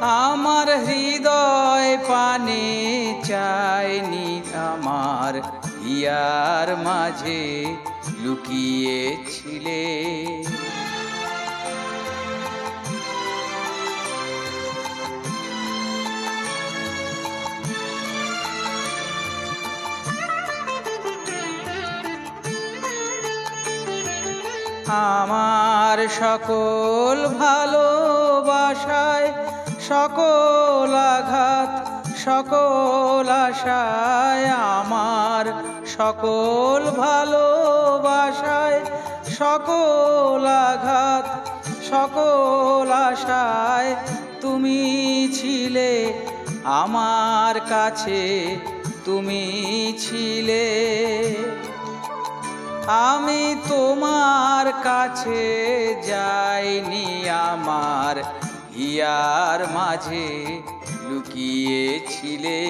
আমার হৃদয় পানে চাইনি আমার ইয়ার মাঝে লুকিয়েছিলে। আমার সকল ভালোবাসায় সকল আঘাত, সকল আশায় আমার, সকল ভালোবাসায় সকল আঘাত, সকল আশায় তুমি ছিলে আমার কাছে, তুমি ছিলে। আমি তোমার কাছে যাইনি আমার হিয়ার মাঝে লুকিয়েছিলে।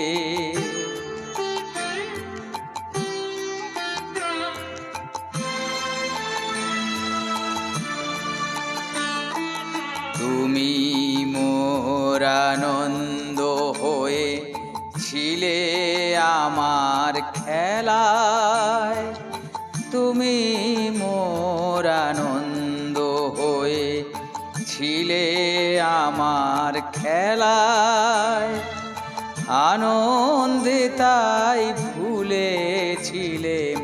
তুমি মোর আনন্দ হয়ে ছিলে আমার খেলায় আমার খেলায় আনন্দে তাই ভুলেছিলেম,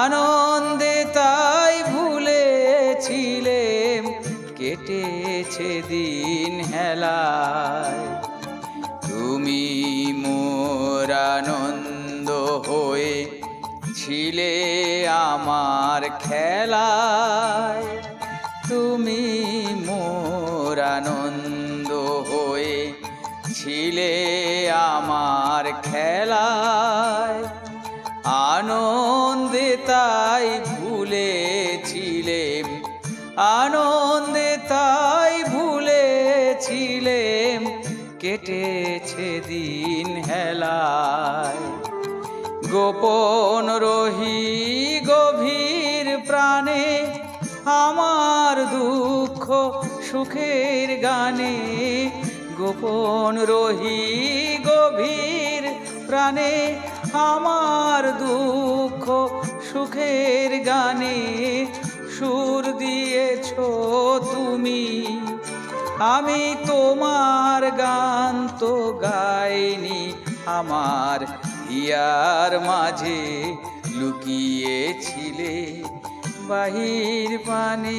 আনন্দে তাই ভুলেছিলেম, কেটেছে দিন হেলায়। তুমি মোর আনন্দ হয়ে ছিলে আমার খেলায়। মোর আনন্দ হয়ে ছিলে আমার খেলায়। আনন্দে তাই ভুলেছিলেম আনন্দে তাই ভুলেছিলেম কেটেছে দিন হেলায়। গোপন রহি গভীর প্রাণে আমার দুঃখ সুখের গানে গোপন রহি গভীর প্রাণে আমার দুঃখ সুখের গানে সুর দিয়েছ তুমি। আমি তোমার গান তো গাইনি, আমার হিয়ার মাঝে লুকিয়েছিলে বাহির পানে।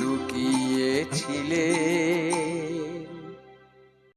লুকিয়েছিলে।